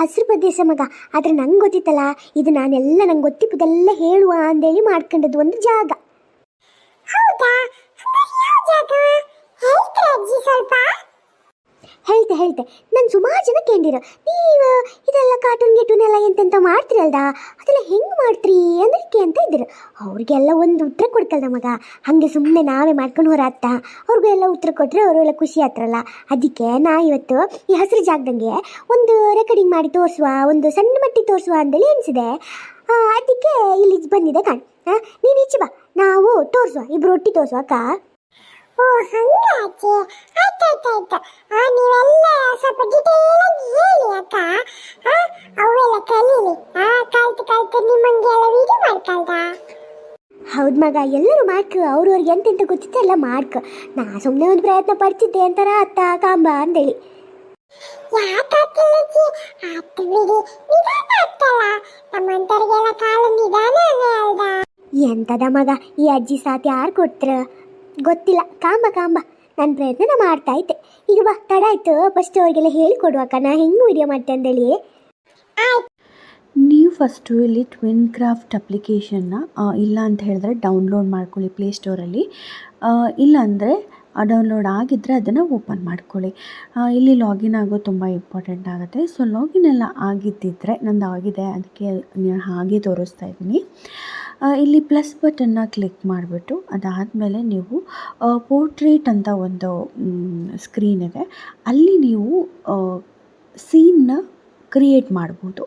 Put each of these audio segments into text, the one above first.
ಹಸಿರು ಪ್ರದೇಶ ಮಗ. ಆದರೆ ನಂಗೆ ಗೊತ್ತಿತ್ತಲ್ಲ, ಇದು ನಾನೆಲ್ಲ ನಂಗೆ ಗೊತ್ತಿಪ್ಪದೆಲ್ಲ ಹೇಳುವ ಅಂದೇಳಿ ಮಾಡ್ಕೊಂಡದ್ದು ಒಂದು ಜಾಗ ಹೌದಾ ಹಂಗಾರೆ ಯಾವ ಜಾಗ ಹೇಳ್ತೀರಾ ಅಜ್ಜಿ ಸ್ವಲ್ಪ ಹೇಳ್ತೆ, ನಾನು ಸುಮಾರು ಜನ ಕೇಳಿರ ನೀವು, ಇದೆಲ್ಲ ಕಾರ್ಟೂನ್ ಗಿಟೂನ್ ಎಲ್ಲ ಎಂತೆಂತ ಮಾಡ್ತಿರಲ್ದ? ಅದೆಲ್ಲ ಹೆಂಗೆ ಮಾಡ್ತೀರಿ? ಅಂದ್ರೆ ಅಂತ ಇದ್ರು. ಅವ್ರಿಗೆಲ್ಲ ಒಂದು ಉತ್ತರ ಕೊಡ್ಕಲ್ದ ಮಗ. ಹಾಗೆ ಸುಮ್ಮನೆ ನಾವೇ ಮಾಡ್ಕೊಂಡು ಹೊರಾತ್ತ ಅವ್ರಿಗೂ ಎಲ್ಲ ಉತ್ತರ ಕೊಟ್ಟರೆ ಅವರು ಎಲ್ಲ ಖುಷಿ ಆತ್ರಲ್ಲ ಅದಕ್ಕೆ ನಾ ಇವತ್ತು ಈ ಹಸಿರು ಜಾಗದಂಗೆ ಒಂದು ರೆಕಾರ್ಡಿಂಗ್ ಮಾಡಿ ತೋರಿಸುವ, ಒಂದು ಸಣ್ಣ ಮಟ್ಟಿ ತೋರಿಸುವ ಅಂತೇಳಿ ಎನಿಸಿದೆ ಅದಕ್ಕೆ ಇಲ್ಲಿ ಬಂದಿದೆ ಕಾಣ್. ನೀನು ಈಚೆ ಬಾ. ನಾವು ತೋರಿಸುವ ಇಬ್ಬರು ಒಟ್ಟಿ ತೋರಿಸುವ, ಅಕ್ಕ? ಓ ಹಂಗ ಅಜ್ಜಿ ಆಯ್ತಾಯ್ತಾಯ್ತು. ಆ ನೀವೆಲ್ಲ ಸ್ವಲ್ಪ ಡಿಟೇಲ್ ಆಗಿ ಹೇಳಿ ಅಕ್ಕ. ಆ ಅವೆಲ್ಲ ಕಲೀಲಿ. ಆ ಕಲ್ತು ಕಲ್ತು ನಿಮ್ಮಂಗೆಲ್ಲ ವಿಡಿಯೋ ಮಾಡ್ಕಲ್ದ ಹೌದು ಮಗ ಎಲ್ಲರೂ ಮಾರ್ಕ್ ಅವ್ರವ್ರಿಗೆ ಎಂತೆಂತ ಗೊತ್ತಿತ್ತು ಎಲ್ಲ ಮಾರ್ಕ್. ನಾ ಸುಮ್ಮನೆ ಒಂದು ಪ್ರಯತ್ನ ಪಡ್ತಿದ್ದೆ ಅಂತಾರ ಅತ್ತ ಕಾಂಬ ಅಂತೇಳಿ ಯಾಕಾಗ್ತಿಲ್ಲ ಅಜ್ಜಿ? ಆತು ಬಿಡಿ. ನಿಧಾನ ಆಗ್ತಲ್ಲ. ನಮ್ಮಂತವ್ರಿಗೆಲ್ಲ ಕಾಲ ನಿಧಾನನೇ ಅಲ್ದ. ಎಂತದ ಮಗ ಈ ಅಜ್ಜಿ ಸಾತ್ ಯಾರು ಕೊಟ್ರ? ಗೊತ್ತಿಲ್ಲ. ಕಾಂಬ ಕಾಂಬ ನನ್ನ ಪ್ರಯತ್ನ ಮಾಡ್ತಾ ಇದ್ದೆ. ಈಗ ಬಾ, ತಡ ಆಯ್ತು. ಫಸ್ಟ್ ಅವರಿಗೆಲ್ಲ ಹೇಳಿಕೊಡುವಕ್ಕ ನಾ ಹೆಂಗೆ ವಿಡಿಯೋ ಮಾಡ್ತೆ ಅಂತೇಳಿ. ನೀವು ಫಸ್ಟು ಇಲ್ಲಿ ಟ್ವಿನ್ ಕ್ರಾಫ್ಟ್ ಅಪ್ಲಿಕೇಶನ್ನ ಇಲ್ಲ ಅಂತ ಹೇಳಿದ್ರೆ ಡೌನ್ಲೋಡ್ ಮಾಡ್ಕೊಳ್ಳಿ ಪ್ಲೇಸ್ಟೋರಲ್ಲಿ ಇಲ್ಲ ಅಂದರೆ ಡೌನ್ಲೋಡ್ ಆಗಿದ್ದರೆ ಅದನ್ನು ಓಪನ್ ಮಾಡ್ಕೊಳ್ಳಿ. ಇಲ್ಲಿ ಲಾಗಿನ್ ಆಗೋದು ತುಂಬ ಇಂಪಾರ್ಟೆಂಟ್ ಆಗುತ್ತೆ. ಸೊ ಲಾಗಿನ್ ಎಲ್ಲ ಆಗಿದ್ದಿದ್ರೆ, ನಂದು ಆಗಿದೆ ಅದಕ್ಕೆ ಹಾಗೆ ತೋರಿಸ್ತಾ ಇದ್ದೀನಿ. ಇಲ್ಲಿ ಪ್ಲಸ್ ಬಟನ್ನ ಕ್ಲಿಕ್ ಮಾಡಿಬಿಟ್ಟು ಅದಾದಮೇಲೆ ನೀವು ಪೋರ್ಟ್ರೇಟ್ ಅಂತ ಒಂದು ಸ್ಕ್ರೀನ್ ಇದೆ. ಅಲ್ಲಿ ನೀವು ಸೀನ್ನ ಕ್ರಿಯೇಟ್ ಮಾಡ್ಬೋದು.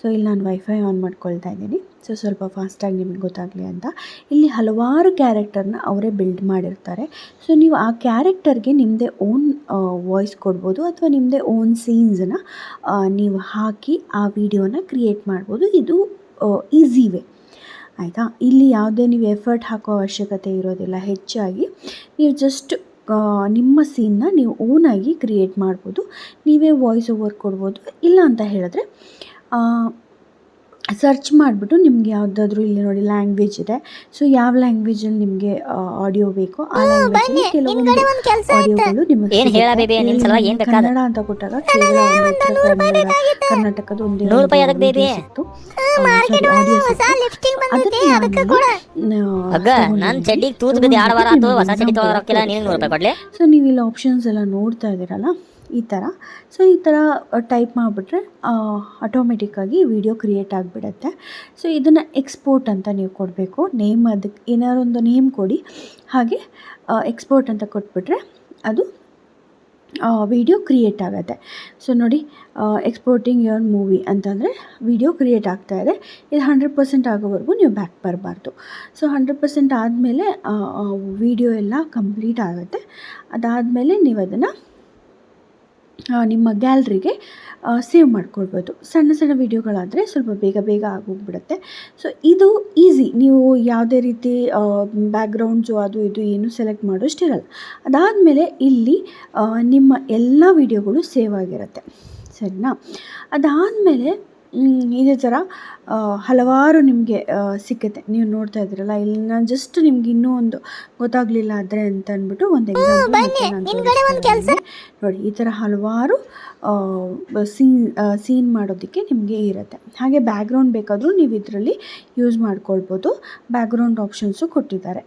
ಸೊ ಇಲ್ಲಿ ನಾನು ವೈಫೈ ಆನ್ ಮಾಡ್ಕೊಳ್ತಾ ಇದ್ದೀನಿ. ಸೊ ಸ್ವಲ್ಪ ಫಾಸ್ಟಾಗಿ ನಿಮಗೆ ಗೊತ್ತಾಗಲಿ ಅಂತ. ಇಲ್ಲಿ ಹಲವಾರು ಕ್ಯಾರೆಕ್ಟರ್ನ ಅವರೇ ಬಿಲ್ಡ್ ಮಾಡಿರ್ತಾರೆ. ಸೊ ನೀವು ಆ ಕ್ಯಾರೆಕ್ಟರ್ಗೆ ನಿಮ್ಮದೇ ಓನ್ ವಾಯ್ಸ್ ಕೊಡ್ಬೋದು ಅಥವಾ ನಿಮ್ಮದೇ ಓನ್ ಸೀನ್ಸನ್ನ ನೀವು ಹಾಕಿ ಆ ವಿಡಿಯೋನ ಕ್ರಿಯೇಟ್ ಮಾಡ್ಬೋದು. ಇದು ಈಸಿ ವೇ ಆಯಿತಾ? ಇಲ್ಲಿ ಯಾವುದೇ ನೀವು ಎಫರ್ಟ್ ಹಾಕೋ ಅವಶ್ಯಕತೆ ಇರೋದಿಲ್ಲ. ಹೆಚ್ಚಾಗಿ ನೀವು ಜಸ್ಟ್ ನಿಮ್ಮ ಸೀನ್ನ ನೀವು ಓನಾಗಿ ಕ್ರಿಯೇಟ್ ಮಾಡ್ಬೋದು. ನೀವೇ ವಾಯ್ಸ್ ಓವರ್ ಕೊಡ್ಬೋದು. ಇಲ್ಲ ಅಂತ ಹೇಳಿದ್ರೆ ಸರ್ಚ್ ಮಾಡಿಬಿಟ್ಟು ನಿಮ್ಗೆ ಯಾವುದಾದ್ರೂ ಇಲ್ಲಿ ನೋಡಿ ಲ್ಯಾಂಗ್ವೇಜ್ ಇದೆ. ಸೊ ಯಾವ ಲ್ಯಾಂಗ್ವೇಜಲ್ಲಿ ನಿಮಗೆ ಆಡಿಯೋ ಬೇಕೋ ಆ ಲ್ಯಾಂಗ್ವೇಜಲ್ಲಿ ಕೆಲವೊಂದು ಆಡಿಯೋಗಳು ನಿಮಗೆ ಏನು? ಕನ್ನಡ ಅಂತ ಕೊಟ್ಟಾಗ ಉತ್ತರ ಕನ್ನಡ ಕರ್ನಾಟಕದ ಒಂದೇ? ಸಿಕ್ತು. ಸೊ ನೀವು ಇಲ್ಲಿ ಆಪ್ಷನ್ಸ್ ಎಲ್ಲ ನೋಡ್ತಾ ಇದ್ದೀರಲ್ಲ? ಈ ಥರ. ಸೊ ಈ ಥರ ಟೈಪ್ ಮಾಡಿಬಿಟ್ರೆ ಆಟೋಮೆಟಿಕ್ಕಾಗಿ ವಿಡಿಯೋ ಕ್ರಿಯೇಟ್ ಆಗಿಬಿಡತ್ತೆ. ಸೊ ಇದನ್ನು ಎಕ್ಸ್ಪೋರ್ಟ್ ಅಂತ ನೀವು ಕೊಡಬೇಕು. ನೇಮ್ ಅದಕ್ಕೆ ಏನಾರೊಂದು ನೇಮ್ ಕೊಡಿ. ಹಾಗೆ ಎಕ್ಸ್ಪೋರ್ಟ್ ಅಂತ ಕೊಟ್ಬಿಟ್ರೆ, ಅದು ವಿಡಿಯೋ ಕ್ರಿಯೇಟ್ ಆಗುತ್ತೆ. ಸೊ ನೋಡಿ ಎಕ್ಸ್ಪೋರ್ಟಿಂಗ್ ಯುವರ್ ಮೂವಿ ಅಂತಂದರೆ ವಿಡಿಯೋ ಕ್ರಿಯೇಟ್ ಆಗ್ತಾ ಇದೆ. ಇದು ಹಂಡ್ರೆಡ್ ಪರ್ಸೆಂಟ್ ಆಗೋವರೆಗೂ ನೀವು ಬ್ಯಾಕ್ ಬರಬಾರ್ದು. ಸೊ ಹಂಡ್ರೆಡ್ ಪರ್ಸೆಂಟ್ ಆದಮೇಲೆ ವಿಡಿಯೋ ಎಲ್ಲ ಕಂಪ್ಲೀಟ್ ಆಗುತ್ತೆ. ಅದಾದಮೇಲೆ ನೀವು ಅದನ್ನು ನಿಮ್ಮ ಗ್ಯಾಲ್ರಿಗೆ ಸೇವ್ ಮಾಡ್ಕೊಳ್ಬೋದು. ಸಣ್ಣ ಸಣ್ಣ ವೀಡಿಯೋಗಳಾದರೆ ಸ್ವಲ್ಪ ಬೇಗ ಬೇಗ ಆಗೋಗ್ಬಿಡುತ್ತೆ. ಸೊ ಇದು ಈಸಿ ನೀವು ಯಾವುದೇ ರೀತಿ ಬ್ಯಾಕ್ಗ್ರೌಂಡ್ಸು ಅದು ಇದು ಏನು ಸೆಲೆಕ್ಟ್ ಮಾಡೋಷ್ಟಿರಲ್ಲ ಅದಾದಮೇಲೆ ಇಲ್ಲಿ ನಿಮ್ಮ ಎಲ್ಲ ವೀಡಿಯೋಗಳು ಸೇವ್ ಆಗಿರುತ್ತೆ. ಸರಿನಾ? ಅದಾದಮೇಲೆ ಇದೇ ಥರ ಹಲವಾರು ನಿಮಗೆ ಸಿಕ್ಕತ್ತೆ. ನೀವು ನೋಡ್ತಾ ಇದ್ದೀರಲ್ಲ ಇಲ್ಲಿ ನಾನು ಜಸ್ಟ್ ನಿಮ್ಗೆ ಇನ್ನೂ ಒಂದು ಗೊತ್ತಾಗಲಿಲ್ಲ ಆದರೆ ಅಂತ ಅಂದ್ಬಿಟ್ಟು ಒಂದು ಎಕ್ಸಾಂಪಲ್ ನೋಡಿ ಈ ಥರ ಹಲವಾರು ಸೀನ್ ಸೀನ್ ಮಾಡೋದಕ್ಕೆ ನಿಮಗೆ ಇರುತ್ತೆ. ಹಾಗೆ ಬ್ಯಾಕ್ಗ್ರೌಂಡ್ ಬೇಕಾದರೂ ನೀವು ಇದರಲ್ಲಿ ಯೂಸ್ ಮಾಡ್ಕೊಳ್ಬೋದು. ಬ್ಯಾಕ್ಗ್ರೌಂಡ್ ಆಪ್ಷನ್ಸು ಕೊಟ್ಟಿದ್ದಾರೆ.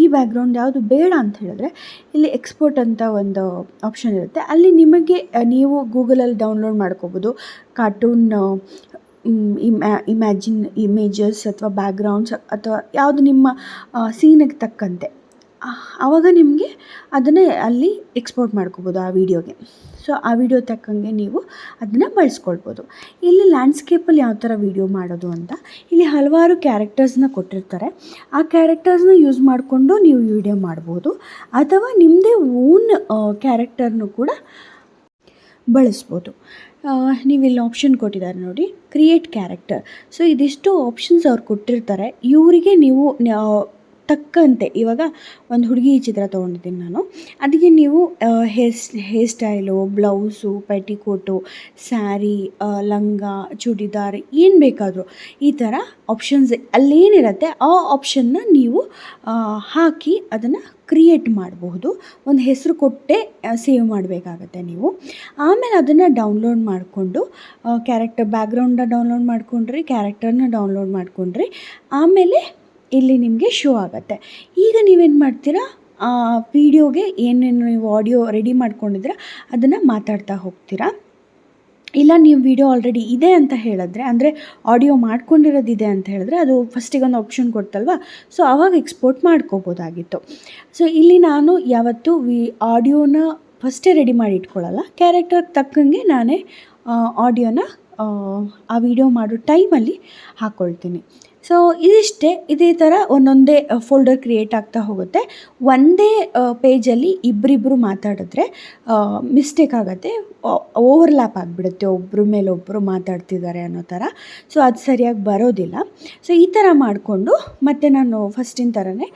ಈ ಬ್ಯಾಕ್ಗ್ರೌಂಡ್ ಯಾವುದು ಬೇಡ ಅಂತ ಹೇಳಿದ್ರೆ ಇಲ್ಲಿ ಎಕ್ಸ್ಪೋರ್ಟ್ ಅಂತ ಒಂದು ಆಪ್ಷನ್ ಇರುತ್ತೆ. ಅಲ್ಲಿ ನಿಮಗೆ ನೀವು ಗೂಗಲಲ್ಲಿ ಡೌನ್ಲೋಡ್ ಮಾಡ್ಕೋಬೋದು. ಕಾರ್ಟೂನ್ ಇಮ್ಯಾ ಇಮ್ಯಾಜಿನ್ ಇಮೇಜಸ್ ಅಥವಾ ಬ್ಯಾಕ್ಗ್ರೌಂಡ್ಸ್ ಅಥವಾ ಯಾವುದು ನಿಮ್ಮ ಸೀನಿಗೆ ತಕ್ಕಂತೆ. ಆವಾಗ ನಿಮಗೆ ಅದನ್ನೇ ಅಲ್ಲಿ ಎಕ್ಸ್ಪೋರ್ಟ್ ಮಾಡ್ಕೋಬೋದು ಆ ವಿಡಿಯೋಗೆ ಸೊ ಆ ವಿಡಿಯೋ ತಕ್ಕಂಗೆ ನೀವು ಅದನ್ನು ಬಳಸ್ಕೊಳ್ಬೋದು. ಇಲ್ಲಿ ಲ್ಯಾಂಡ್ಸ್ಕೇಪಲ್ಲಿ ಯಾವ ಥರ ವಿಡಿಯೋ ಮಾಡೋದು ಅಂತ ಇಲ್ಲಿ ಹಲವಾರು ಕ್ಯಾರೆಕ್ಟರ್ಸ್ನ ಕೊಟ್ಟಿರ್ತಾರೆ. ಆ ಕ್ಯಾರೆಕ್ಟರ್ಸ್ನ ಯೂಸ್ ಮಾಡಿಕೊಂಡು ನೀವು ವಿಡಿಯೋ ಮಾಡ್ಬೋದು. ಅಥವಾ ನಿಮ್ಮದೇ ಓನ್ ಕ್ಯಾರೆಕ್ಟರ್ನು ಕೂಡ ಬಳಸ್ಬೋದು. ನೀವಿಲ್ಲಿ ಆಪ್ಷನ್ ಕೊಟ್ಟಿದ್ದಾರೆ ನೋಡಿ. ಕ್ರಿಯೇಟ್ ಕ್ಯಾರೆಕ್ಟರ್ ಸೊ ಇದಿಷ್ಟು ಆಪ್ಷನ್ಸ್ ಅವ್ರು ಕೊಟ್ಟಿರ್ತಾರೆ. ಇವರಿಗೆ ನೀವು ತಕ್ಕಂತೆ. ಇವಾಗ ಒಂದು ಹುಡುಗಿ ಚಿತ್ರ ತೊಗೊಂಡಿದ್ದೀನಿ ನಾನು. ಅದಕ್ಕೆ ನೀವು hair hair style blouse petticoat sari ಲಂಗ, ಚೂಡಿದಾರ್ ಏನು ಬೇಕಾದರೂ ಈ ಥರ ಆಪ್ಷನ್ಸ್ ಅಲ್ಲೇನಿರುತ್ತೆ ಆ ಆಪ್ಷನ್ನ ನೀವು ಹಾಕಿ ಅದನ್ನು ಕ್ರಿಯೇಟ್ ಮಾಡಬಹುದು. ಒಂದು ಹೆಸರು ಕೊಟ್ಟೆ ಸೇವ್ ಮಾಡಬೇಕಾಗತ್ತೆ ನೀವು. ಆಮೇಲೆ ಅದನ್ನು ಡೌನ್ಲೋಡ್ ಮಾಡಿಕೊಂಡು ಕ್ಯಾರೆಕ್ಟರ್ ಬ್ಯಾಕ್ಗ್ರೌಂಡನ್ನ ಡೌನ್ಲೋಡ್ ಮಾಡ್ಕೊಂಡ್ರಿ ಕ್ಯಾರೆಕ್ಟರ್ನ ಡೌನ್ಲೋಡ್ ಮಾಡ್ಕೊಂಡ್ರಿ. ಆಮೇಲೆ ಇಲ್ಲಿ ನಿಮಗೆ ಶೋ ಆಗುತ್ತೆ. ಈಗ ನೀವೇನು ಮಾಡ್ತೀರಾ? ಆ ವಿಡಿಯೋಗೆ ಏನೇನು ನೀವು ಆಡಿಯೋ ರೆಡಿ ಮಾಡ್ಕೊಂಡಿದ್ರೆ ಅದನ್ನು ಮಾತಾಡ್ತಾ ಹೋಗ್ತೀರಾ. ಇಲ್ಲ, ನೀವು ವಿಡಿಯೋ ಆಲ್ರೆಡಿ ಇದೆ ಅಂತ ಹೇಳಿದ್ರೆ, ಅಂದರೆ ಆಡಿಯೋ ಮಾಡ್ಕೊಂಡಿರೋದಿದೆ ಅಂತ ಹೇಳಿದ್ರೆ, ಅದು ಫಸ್ಟಿಗೆ ಒಂದು ಆಪ್ಷನ್ ಕೊಡ್ತಲ್ವ? ಸೊ ಆವಾಗ ಎಕ್ಸ್ಪೋರ್ಟ್ ಮಾಡ್ಕೋಬೋದಾಗಿತ್ತು. ಸೊ ಇಲ್ಲಿ ನಾನು ಯಾವತ್ತೂ ವಿ ಆಡಿಯೋನ ಫಸ್ಟೇ ರೆಡಿ ಮಾಡಿ ಇಟ್ಕೊಳ್ಳಲ್ಲ. ಕ್ಯಾರೆಕ್ಟರ್ಗೆ ತಕ್ಕಂಗೆ ನಾನೇ ಆಡಿಯೋನ ಆ ವಿಡಿಯೋ ಮಾಡೋ ಟೈಮಲ್ಲಿ ಹಾಕ್ಕೊಳ್ತೀನಿ ಸೊ ಇದಿಷ್ಟೇ, ಇದೇ ಥರ ಒಂದೊಂದೇ ಫೋಲ್ಡರ್ ಕ್ರಿಯೇಟ್ ಆಗ್ತಾ ಹೋಗುತ್ತೆ. ಒಂದೇ ಪೇಜಲ್ಲಿ ಇಬ್ಬರಿಬ್ಬರು ಮಾತಾಡಿದ್ರೆ ಮಿಸ್ಟೇಕ್ ಆಗುತ್ತೆ. ಓವರ್ಲ್ಯಾಪ್ ಆಗಿಬಿಡುತ್ತೆ. ಒಬ್ಬರ ಮೇಲೆ ಒಬ್ಬರು ಮಾತಾಡ್ತಿದ್ದಾರೆ ಅನ್ನೋ ಥರ ಸೊ ಅದು ಸರಿಯಾಗಿ ಬರೋದಿಲ್ಲ. ಸೊ ಈ ಥರ ಮಾಡಿಕೊಂಡು ಮತ್ತೆ ನಾನು ಫಸ್ಟಿನ ಥರನೇ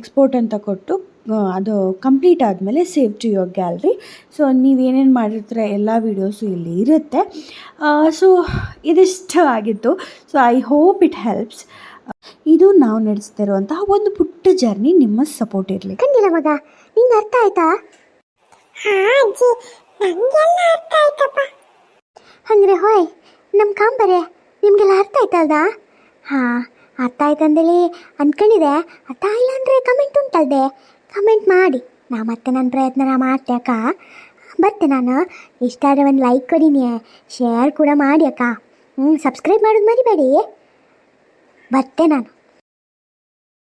ಎಕ್ಸ್ಪೋರ್ಟ್ ಅಂತ ಕೊಟ್ಟು ಅದು ಕಂಪ್ಲೀಟ್ ಆದಮೇಲೆ save to your gallery so ನೀವೇನೇನು ಮಾಡಿರ್ತೀರ ಎಲ್ಲ ವೀಡಿಯೋಸು ಇಲ್ಲಿ ಇರುತ್ತೆ. ಸೊ ಇದಿಷ್ಟು ಆಗಿತ್ತು so I hope it helps ಇದು ನಾವು ನಡೆಸ್ತಿರುವಂತಹ ಒಂದು ಪುಟ್ಟ ಜರ್ನಿ ನಿಮ್ಮ ಸಪೋರ್ಟ್ ಇರಲಿ. ಕಂಡಿಲ್ಲ ಮಗ, ನಿಂಗೆ ಅರ್ಥ ಆಯ್ತಾ? ಅಜ್ಜಿ ಅರ್ಥ ಆಯ್ತಪ್ಪ. ಹಂಗ್ರೆ ಹೋಯ್ ನಮ್ಮ ಕಾಂಬರೆ, ನಿಮಗೆಲ್ಲ ಅರ್ಥ ಆಯ್ತಲ್ದಾ? ಹಾಂ, ಅರ್ಥ ಆಯ್ತಂದೇಳಿ ಅಂದ್ಕೊಂಡಿದೆ ಅರ್ಥ ಇಲ್ಲ ಅಂದರೆ ಕಮೆಂಟ್ ಉಂಟಲ್ದೆ. ಕಮೆಂಟ್ ಮಾಡಿ. ನಾ ಮತ್ತೆ ನನ್ನ ಪ್ರಯತ್ನ ಮಾಡ್ತೆ ಅಕ್ಕ. ಬರ್ತೆ ನಾನು ಇಷ್ಟ ಆದರೆ ಒಂದು ಲೈಕ್ ಕೊಡಿನಿ. ಶೇರ್ ಕೂಡ ಮಾಡಿ ಅಕ್ಕ. ಹ್ಞೂ ಸಬ್ಸ್ಕ್ರೈಬ್ ಮಾಡೋದು ಮರಿಬೇಡಿ. ಬರ್ತೆ ನಾನು.